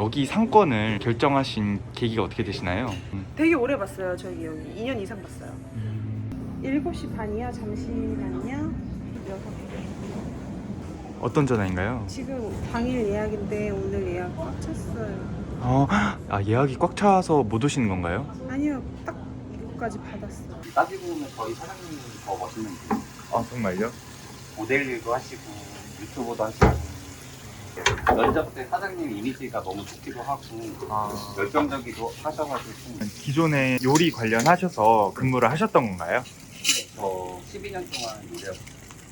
여기 상권을 결정하신 계기가 어떻게 되시나요? 음. 되게 오래 봤어요. 저기 여기 2년 이상 봤어요. 7시 반이야. 잠시만요. 어떤 전화인가요? 지금 당일 예약인데 오늘 예약 꽉 찼어요. 어, 아 예약이 꽉 차서 못 오시는 건가요? 아니요. 딱 이거까지 받았어. 따지고 보면 저희 사장님이 더 멋있는 분. 아 정말요? 모델 일도 하시고 유튜버도 하시고 면접 때 사장님 이미지가 너무 좋기도 하고 아 열정적이도 하셔가지고 기존에 요리 관련하셔서 근무를 하셨던 건가요? 저 12년 동안 요리하고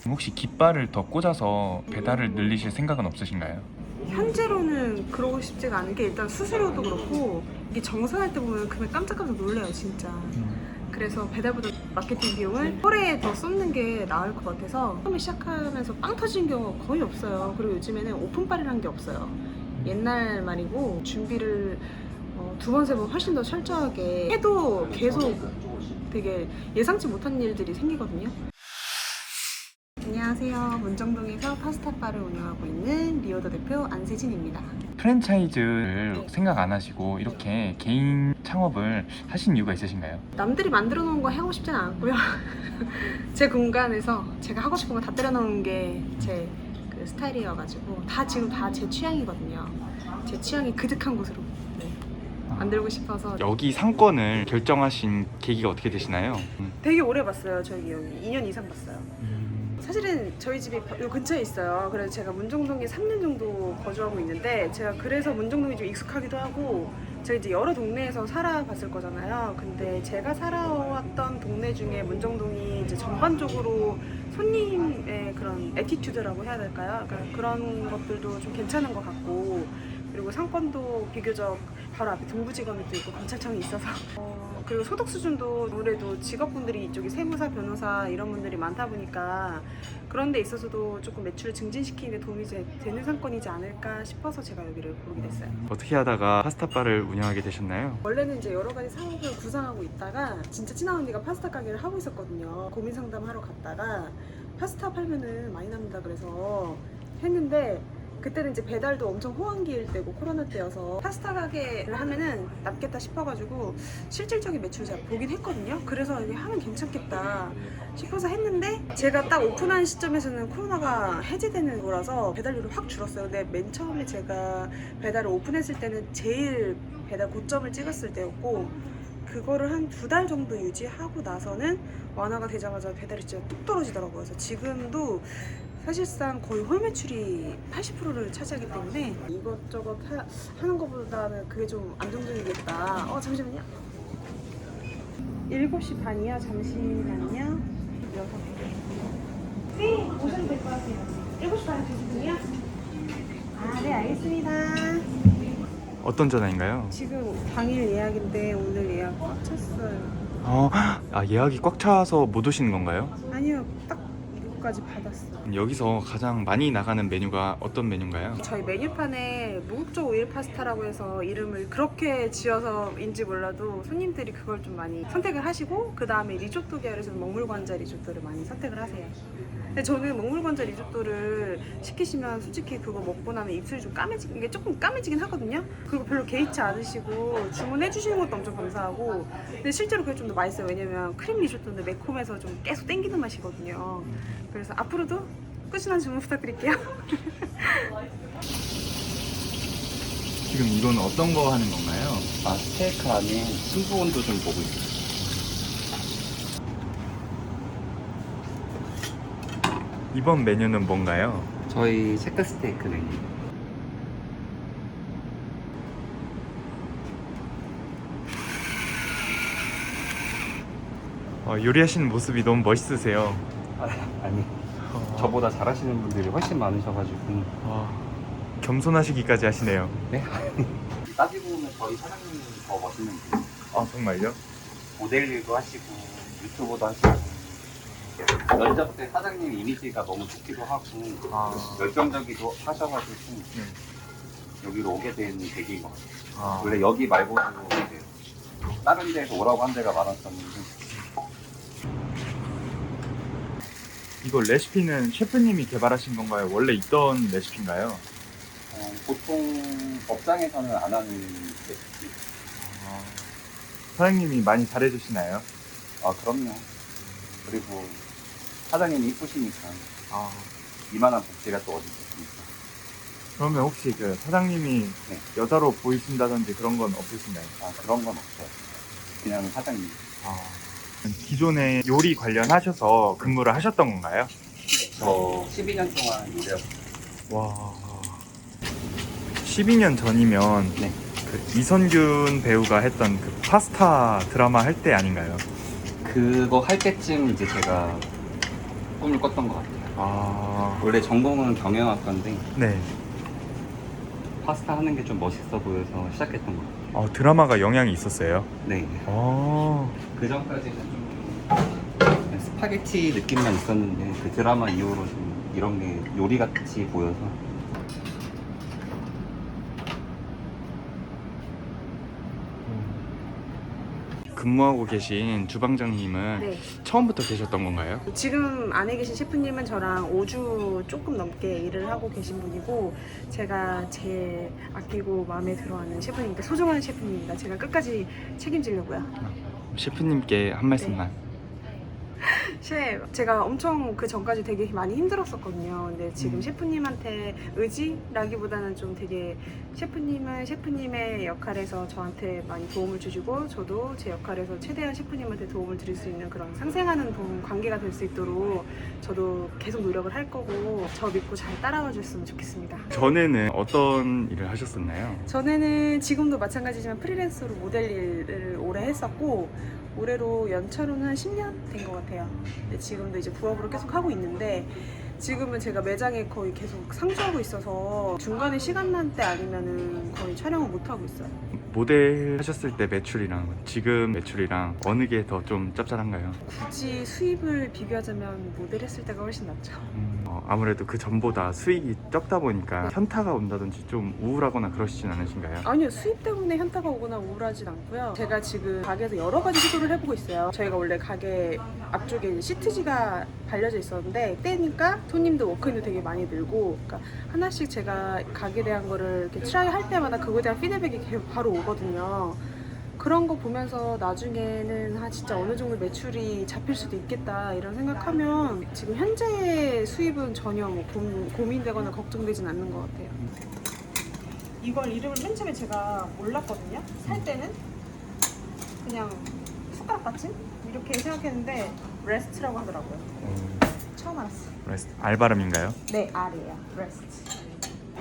혹시 깃발을 더 꽂아서 배달을 늘리실 생각은 없으신가요? 현재로는 그러고 싶지가 않은 게 일단 수수료도 그렇고 이게 정산할 때 보면 금액 깜짝깜짝 놀래요 진짜 그래서 배달보다 마케팅 비용을 홀에 더 쏟는 게 나을 것 같아서 처음에 시작하면서 빵 터진 경우가 거의 없어요. 그리고 요즘에는 오픈빨이라는 게 없어요. 옛날 말이고 준비를 어, 두 번, 세 번 훨씬 더 철저하게 해도 계속 되게 예상치 못한 일들이 생기거든요. 안녕하세요. 문정동에서 파스타바를 운영하고 있는 리오더 대표 안세진입니다 프랜차이즈를 생각 안 하시고 이렇게 개인 창업을 하신 이유가 있으신가요? 남들이 만들어 놓은 거 하고 싶지는 않고요. 제 공간에서 제가 하고 싶은 거 다 때려 넣은 게 제 그 스타일이어가지고 다 지금 다 제 취향이거든요. 제 취향이 그득한 곳으로 네, 만들고 싶어서 여기 상권을 결정하신 계기가 어떻게 되시나요? 되게 오래 봤어요. 저기 여기 2년 이상 봤어요. 사실은 저희 집이 바- 요 근처에 있어요. 그래서 제가 문정동에 3년 정도 거주하고 있는데 제가 그래서 문정동이 좀 익숙하기도 하고 제가 이제 여러 동네에서 살아봤을 거잖아요. 근데 제가 살아왔던 동네 중에 문정동이 이제 전반적으로 손님의 그런 에티튜드라고 해야 될까요? 그러니까 그런 것들도 좀 괜찮은 것 같고 그리고 상권도 비교적 바로 앞에 동부지검이 또 있고 검찰청이 있어서 어, 그리고 소득 수준도 아무래도 직업분들이 이쪽에 세무사, 변호사 이런 분들이 많다 보니까 그런 데 있어서도 조금 매출을 증진시키는 데 도움이 제- 되는 상권이지 않을까 싶어서 제가 여기를 고르게 됐어요. 어떻게 하다가 파스타바를 운영하게 되셨나요? 원래는 이제 여러 가지 사업을 구상하고 있다가 진짜 친한 언니가 파스타 가게를 하고 있었거든요. 고민 상담하러 갔다가 파스타 팔면은 많이 남는다 그래서 했는데 그때는 이제 배달도 엄청 호황기일 때고 코로나 때여서 파스타 가게를 하면은 남겠다 싶어가지고 실질적인 매출을 제가 보긴 했거든요. 그래서 이게 하면 괜찮겠다 싶어서 했는데 제가 딱 오픈한 시점에서는 코로나가 해제되는 거라서 배달료를 확 줄었어요. 근데 맨 처음에 제가 배달을 오픈했을 때는 제일 배달 고점을 찍었을 때였고 그거를 한 두 달 정도 유지하고 나서는 완화가 되자마자 배달이 진짜 뚝 떨어지더라고요. 그래서 지금도 사실상 거의 홀 매출이 80%를 차지하기 때문에 이것저것 하, 하는 것보다는 그게 좀 안정적이겠다. 어 잠시만요. 7시 반이야. 잠시만요. 6개. 네, 오셔도 될 것 같아요. 7시 반에 되시군요. 아, 네, 알겠습니다. 어떤 전화인가요? 지금 당일 예약인데 오늘 예약 꽉 찼어요. 어, 아 예약이 꽉 차서 못 오시는 건가요? 아니요, 딱 까지 받았어. 여기서 가장 많이 나가는 메뉴가 어떤 메뉴인가요? 저희 메뉴판에 무국적 오일 파스타라고 해서 이름을 그렇게 지어서인지 몰라도 손님들이 그걸 좀 많이 선택을 하시고 그 다음에 리조또 계열에서 먹물관자 리조또를 많이 선택을 하세요. 근데 저는 먹물관자 리조또를 시키시면 솔직히 그거 먹고 나면 입술이 좀 까매지는 게 조금 까매지긴 하거든요. 그리고 별로 개의치 않으시고 주문해 주시는 것도 엄청 감사하고 근데 실제로 그게 좀 더 맛있어요. 왜냐면 크림 리조또인데 매콤해서 좀 계속 땡기는 맛이거든요. 그래서 앞으로도 꾸준한 주문 부탁드릴게요. 지금 이건 어떤 거 하는 건가요? 아 스테이크 안에 승부 온도 좀 보고 있어요. 이번 메뉴는 뭔가요? 저희 체크 스테이크 메뉴. 어, 요리하시는 모습이 너무 멋있으세요. 아, 아니 어, 저보다 잘하시는 분들이 훨씬 많으셔가지고 어, 겸손하시기까지 하시네요. 네? 따지고 보면 저희 사장님이 더 멋있는 분. 아 정말요? 모델 일도 하시고 유튜버도 하시고 면접 때 사장님 이미지가 너무 좋기도 하고 아, 열정적이도 하셔가지고 네. 여기로 오게 된 계기인 것 같아요. 아, 원래 여기 말고도 이제 다른 데에서 오라고 한 데가 많았었는데 이거 레시피는 셰프님이 개발하신 건가요? 원래 있던 레시피인가요? 어, 보통 업장에서는 안 하는 게 있지. 아, 사장님이 많이 잘해주시나요? 아 그럼요. 그리고 사장님이 이쁘시니까 아, 이만한 복지가 또 어디 있겠습니까? 그러면 혹시 그 사장님이 네. 여자로 보이신다든지 그런 건 없으신가요? 아 그런 건 없어요. 그냥 사장님. 아, 기존에 요리 관련하셔서 근무를 하셨던 건가요? 저 12년 동안 요리하고 와, 12년 전이면 네. 그 이선균 배우가 했던 그 파스타 드라마 할 때 아닌가요? 그거 할 때쯤 이제 제가 꿈을 꿨던 것 같아요. 아, 원래 전공은 경영학과인데 네. 파스타 하는 게 좀 멋있어 보여서 시작했던 것 같아요. 어, 드라마가 영향이 있었어요. 네. 어, 그 전까지는 스파게티 느낌만 있었는데 그 드라마 이후로 좀 이런 게 요리 같이 보여서 근무하고 계신 주방장님은 네. 처음부터 계셨던 건가요? 지금 안에 계신 셰프님은 저랑 5주 조금 넘게 일을 하고 계신 분이고 제가 제일 아끼고 마음에 들어하는 셰프님입니다. 소중한 셰프님입니다. 제가 끝까지 책임지려고요. 셰프님께 한 말씀만. 셰프, 제가 엄청 그 전까지 되게 많이 힘들었었거든요. 근데 지금 음. 셰프님한테 의지라기보다는 좀 되게 셰프님은 셰프님의 역할에서 저한테 많이 도움을 주시고 저도 제 역할에서 최대한 셰프님한테 도움을 드릴 수 있는 그런 상생하는 도움, 관계가 될 수 있도록 저도 계속 노력을 할 거고 저 믿고 잘 따라와 줬으면 좋겠습니다. 전에는 어떤 일을 하셨었나요? 전에는 지금도 마찬가지지만 프리랜서로 모델 일을 오래 했었고 올해로 연차로는 한 10년 된 것 같아요. 근데 지금도 이제 부업으로 계속 하고 있는데 지금은 제가 매장에 거의 계속 상주하고 있어서 중간에 시간 날때 아니면은 거의 촬영을 못 하고 있어요. 모델 하셨을 때 매출이랑 지금 매출이랑 어느 게 더 좀 짭짤한가요? 굳이 수입을 비교하자면 모델 했을 때가 훨씬 낫죠. 음, 어, 아무래도 그 전보다 수익이 적다 보니까 현타가 온다든지 좀 우울하거나 그러시진 않으신가요? 아니요 수입 때문에 현타가 오거나 우울하진 않고요 제가 지금 가게에서 여러 가지 시도를 해보고 있어요 저희가 원래 가게 앞쪽에 이제 시트지가 발려져 있었는데 때니까 손님도 워크인도 되게 많이 늘고 그러니까 하나씩 제가 가게에 대한 거를 이렇게 트라이 할 때마다 그거에 대한 피드백이 계속 바로 오거든요 그런 거 보면서 나중에는 아 진짜 어느 정도 매출이 잡힐 수도 있겠다 이런 생각하면 지금 현재 수입은 전혀 뭐 고민, 고민 되거나 걱정되진 않는 것 같아요. 이걸 이름을 맨 처음에 제가 몰랐거든요. 살 때는 그냥 숟가락 받침 이렇게 생각했는데 레스트라고 하더라고요. 음, 처음 알았어요. 레스트, 알바름인가요? 네 알이에요. 레스트.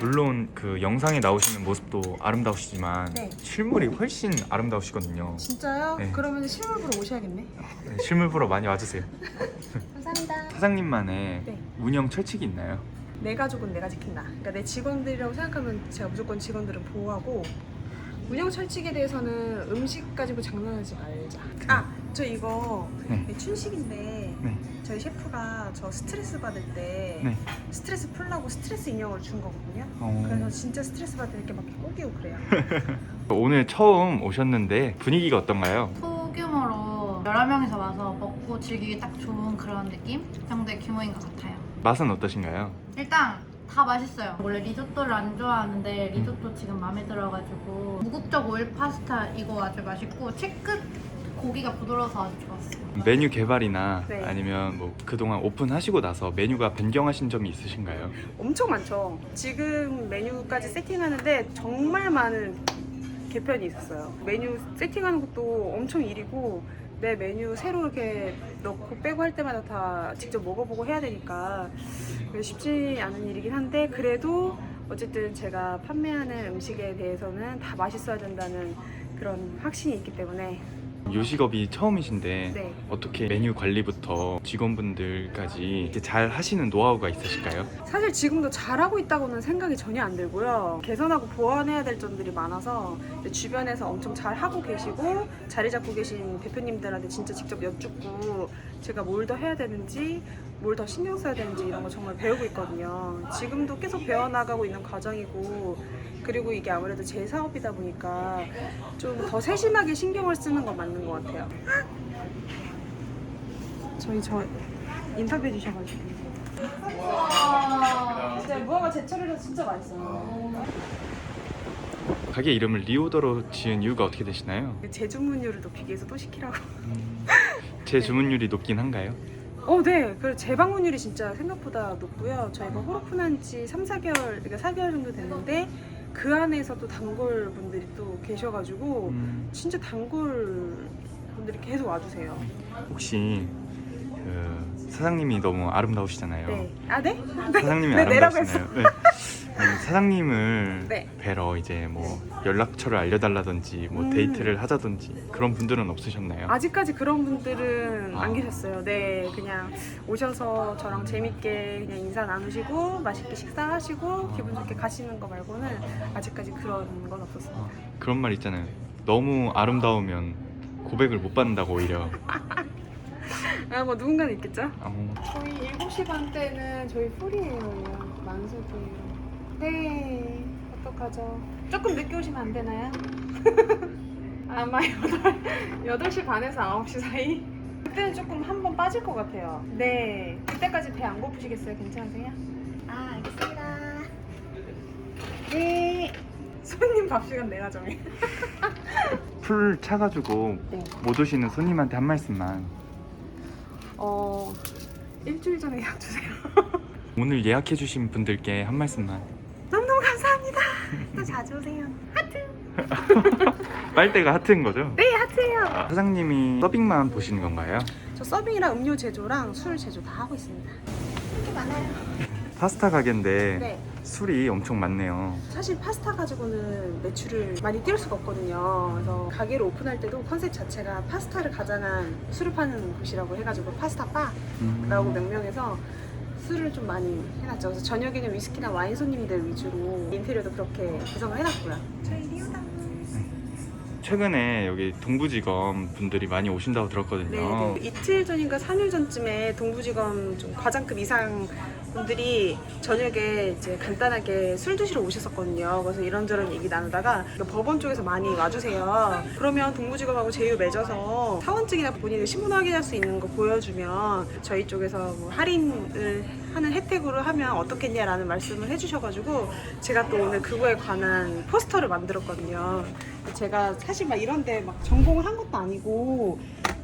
물론 그 영상에 나오시는 모습도 아름다우시지만 네. 실물이 훨씬 아름다우시거든요. 진짜요? 네. 그러면 실물 보러 오셔야겠네. 네, 실물 보러 많이 와주세요. 감사합니다. 사장님만의 네. 운영 철칙이 있나요? 내 가족은 내가 지킨다. 그러니까 내 직원들이라고 생각하면 제가 무조건 직원들은 보호하고 운영 철칙에 대해서는 음식 가지고 장난하지 말자. 아, 저 이거 네. 춘식인데 네. 저희 셰프가 저 스트레스 받을 때 네. 스트레스 풀라고 스트레스 인형을 준 거거든요. 어, 그래서 진짜 스트레스 받을 때 막 꼬기고 그래요. 오늘 처음 오셨는데 분위기가 어떤가요? 소규모로 여러 명이서 와서 먹고 즐기기 딱 좋은 그런 느낌 정도의 규모인 것 같아요. 맛은 어떠신가요? 일단 다 맛있어요. 원래 리조또를 안 좋아하는데 리조또 지금 마음에 들어가지고 무국적 오일 파스타 이거 아주 맛있고 채끝 고기가 부드러워서 아주 좋았어요. 메뉴 개발이나 네. 아니면 뭐 그동안 오픈하시고 나서 메뉴가 변경하신 점이 있으신가요? 엄청 많죠. 지금 메뉴까지 세팅하는데 정말 많은 개편이 있었어요. 메뉴 세팅하는 것도 엄청 일이고 내 메뉴 새로 이렇게 넣고 빼고 할 때마다 다 직접 먹어보고 해야 되니까 쉽지 않은 일이긴 한데 그래도 어쨌든 제가 판매하는 음식에 대해서는 다 맛있어야 된다는 그런 확신이 있기 때문에 요식업이 처음이신데 네. 어떻게 메뉴 관리부터 직원분들까지 이렇게 잘 하시는 노하우가 있으실까요? 사실 지금도 잘하고 있다고는 생각이 전혀 안 들고요. 개선하고 보완해야 될 점들이 많아서 이제 주변에서 엄청 잘하고 계시고 자리 잡고 계신 대표님들한테 진짜 직접 여쭙고 제가 뭘 더 해야 되는지 뭘 더 신경 써야 되는지 이런 거 정말 배우고 있거든요. 지금도 계속 배워나가고 있는 과정이고 그리고 이게 아무래도 제 사업이다 보니까 좀 더 세심하게 신경을 쓰는 건 맞는 것 같아요. 저희 저 인터뷰해 주셔가지고. 진짜 무화과 제철이라서 진짜 맛있어요. 가게 이름을 리오더로 지은 이유가 어떻게 되시나요? 제 주문율을 높이기 위해서 또 시키라고. 제 주문율이 높긴 한가요? 어, 네. 그 재방문율이 진짜 생각보다 높고요. 저희가 호로픈한 지 3, 4개월, 그러니까 4개월 정도 됐는데 그 안에서 또 단골 분들이 또 계셔가지고 음, 진짜 단골 분들이 계속 와주세요. 혹시 그 사장님이 너무 아름다우시잖아요. 네. 아, 네? 사장님이 네, 내라고 아름다우시나요? 네. 음, 사장님을 네. 뵈러 이제 뭐 연락처를 알려달라든지 뭐 음. 데이트를 하자든지 그런 분들은 없으셨나요? 아직까지 그런 분들은 아. 안 계셨어요. 네, 그냥 오셔서 저랑 재밌게 그냥 인사 나누시고 맛있게 식사하시고 기분 좋게 가시는 거 말고는 아직까지 그런 건 없었어요. 어, 그런 말 있잖아요. 너무 아름다우면 고백을 못 받는다고 오히려. 아, 뭐 누군가는 있겠죠? 어, 저희 7시 반 때는 저희 풀이에요. 만석이에요. 네, 어떡하죠? 조금 늦게 오시면 안 되나요? 아마 8, 8시 반에서 9시 사이? 그때는 조금 한 번 빠질 것 같아요. 네, 그때까지 배 안 고프시겠어요? 괜찮으세요? 아, 알겠습니다. 네. 손님 밥 시간 내가 정해. 풀 차가지고 네. 못 오시는 손님한테 한 말씀만. 어, 일주일 전에 예약 주세요. 오늘 예약해주신 분들께 한 말씀만. 너무너무 감사합니다. 또 자주 오세요. 빨대가 하트인 거죠? 네, 하트예요. 아, 사장님이 서빙만 보시는 건가요? 저 서빙이랑 음료 제조랑 술 제조 다 하고 있습니다. 이렇게 많아요. 파스타 가게인데 네. 술이 엄청 많네요. 사실 파스타 가지고는 매출을 많이 뛸 수가 없거든요. 그래서 가게를 오픈할 때도 컨셉 자체가 파스타를 가장한 술을 파는 곳이라고 해가지고 파스타 바라고 음, 명명해서 술을 좀 많이 해놨죠. 그래서 저녁에는 위스키나 와인 손님들 위주로 인테리어도 그렇게 구성을 해놨고요. 저희 리오다. 최근에 여기 동부지검 분들이 많이 오신다고 들었거든요. 네, 네. 이틀 전인가 3일 전쯤에 동부지검 좀 과장급 이상 분들이 저녁에 이제 간단하게 술 드시러 오셨었거든요. 그래서 이런저런 얘기 나누다가 법원 쪽에서 많이 와주세요. 그러면 동부지검하고 제휴 맺어서 사원증이나 본인의 신분 확인할 수 있는 거 보여주면 저희 쪽에서 뭐 할인을 하는 혜택으로 하면 어떻겠냐라는 말씀을 해주셔가지고 제가 또 오늘 그거에 관한 포스터를 만들었거든요. 제가 사실 막 이런데 막 전공을 한 것도 아니고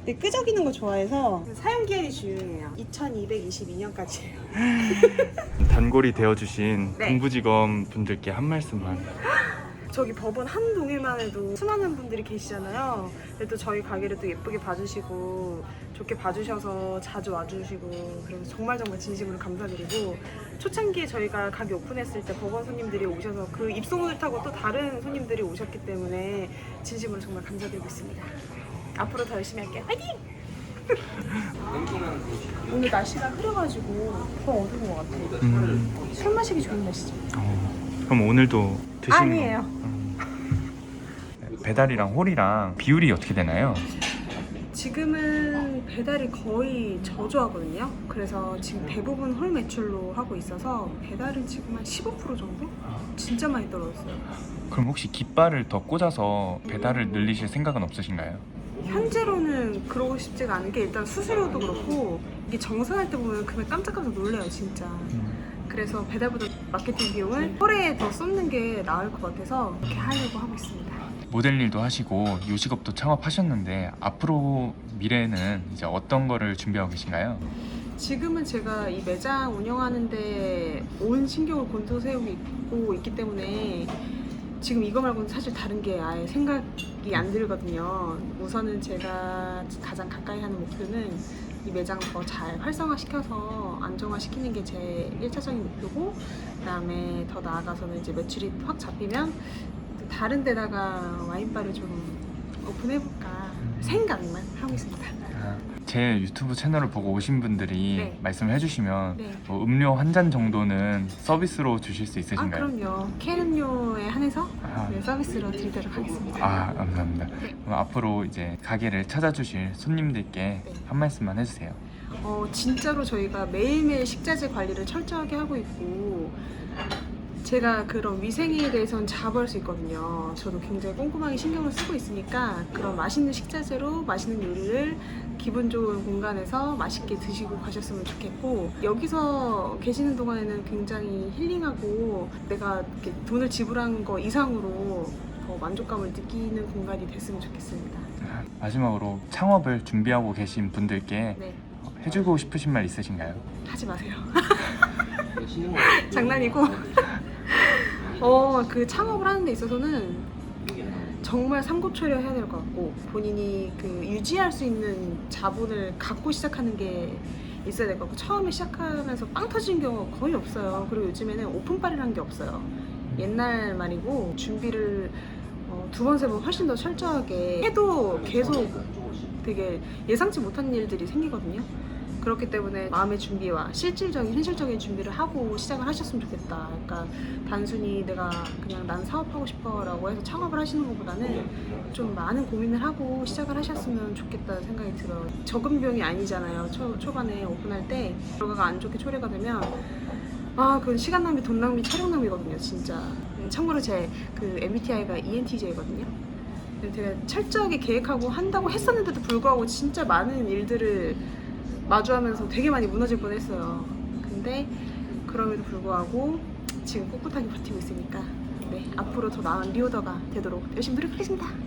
근데 끄적이는 거 좋아해서 사용 기한이 중요해요. 2222년까지예요. 단골이 되어주신 네. 동부지검 분들께 한 말씀만. 저기 법원 한 동에만 해도 수많은 분들이 계시잖아요. 근데 또 저희 가게를 또 예쁘게 봐주시고 좋게 봐주셔서 자주 와주시고 그래서 정말 정말 진심으로 감사드리고 초창기에 저희가 가게 오픈했을 때 법원 손님들이 오셔서 그 입소문을 타고 또 다른 손님들이 오셨기 때문에 진심으로 정말 감사드리고 있습니다. 앞으로 더 열심히 할게요. 화이팅! 오늘 날씨가 흐려가지고 더 어두운 것 같아요. 음, 술 마시기 좋은 날씨죠. 어, 그럼 오늘도 드시는 아니에요. 거- 음. 배달이랑 홀이랑 비율이 어떻게 되나요? 지금은 배달이 거의 저조하거든요. 그래서 지금 대부분 홀 매출로 하고 있어서 배달은 지금 한 15% 정도? 진짜 많이 떨어졌어요. 그럼 혹시 깃발을 더 꽂아서 배달을 늘리실 생각은 없으신가요? 현재로는 그러고 싶지가 않은 게 일단 수수료도 그렇고 이게 정산할 때 보면 금액 깜짝깜짝 놀래요, 진짜. 그래서 배달보다 마케팅 비용을 홀에 더 쏟는 게 나을 것 같아서 그렇게 하려고 하고 있습니다. 모델 일도 하시고 요식업도 창업하셨는데 앞으로 미래에는 이제 어떤 거를 준비하고 계신가요? 지금은 제가 이 매장 운영하는데 온 신경을 곤두세우고 있기 때문에 지금 이거 말고는 사실 다른 게 아예 생각 이안 들거든요. 우선은 제가 가장 가까이 하는 목표는 이 매장 더 잘 활성화시켜서 안정화시키는 게 제 1차적인 목표고 그다음에 더 나아가서는 이제 매출이 확 잡히면 또 다른 데다가 와인바를 좀 오픈해볼까 생각만 하고 있습니다. 아, 제 유튜브 채널을 보고 오신 분들이 네. 말씀을 해주시면 네. 뭐 음료 한 잔 정도는 서비스로 주실 수아 있으신가요? 그럼요. 캔 음료에 한해서 아, 네, 서비스로 드리도록 하겠습니다. 아, 감사합니다. 네. 그럼 앞으로 이제 가게를 찾아주실 손님들께 네. 한 말씀만 해주세요. 어, 진짜로 저희가 매일매일 식자재 관리를 철저하게 하고 있고 제가 그런 위생에 대해서는 자부할 수 있거든요. 저도 굉장히 꼼꼼하게 신경을 쓰고 있으니까 그런 맛있는 식자재로 맛있는 요리를 기분 좋은 공간에서 맛있게 드시고 가셨으면 좋겠고 여기서 계시는 동안에는 굉장히 힐링하고 내가 이렇게 돈을 지불한 거 이상으로 더 만족감을 느끼는 공간이 됐으면 좋겠습니다. 마지막으로 창업을 준비하고 계신 분들께 네, 해주고 싶으신 말 있으신가요? 하지 마세요. 장난이고. 어, 그 창업을 하는 데 있어서는 정말 삼고초려 해야 될 것 같고 본인이 그 유지할 수 있는 자본을 갖고 시작하는 게 있어야 될 것 같고 처음에 시작하면서 빵 터지는 경우가 거의 없어요. 그리고 요즘에는 오픈빨이라는 게 없어요. 옛날 말이고 준비를 어, 두 번, 세 번 훨씬 더 철저하게 해도 계속 되게 예상치 못한 일들이 생기거든요. 그렇기 때문에 마음의 준비와 실질적인 현실적인 준비를 하고 시작을 하셨으면 좋겠다. 그러니까 단순히 내가 그냥 난 사업하고 싶어라고 해서 창업을 하시는 것보다는 좀 많은 고민을 하고 시작을 하셨으면 좋겠다는 생각이 들어요. 적은 비용이 아니잖아요. 초, 초반에 오픈할 때 결과가 안 좋게 초래가 되면 아, 그건 시간 낭비, 돈 낭비, 촬영 낭비거든요, 진짜. 참고로 제 그 MBTI가 ENTJ거든요. 되게 철저하게 계획하고 한다고 했었는데도 불구하고 진짜 많은 일들을 마주하면서 되게 많이 무너질 뻔했어요. 근데 그럼에도 불구하고 지금 꿋꿋하게 버티고 있으니까 네 앞으로 더 나은 리오더가 되도록 열심히 노력하겠습니다.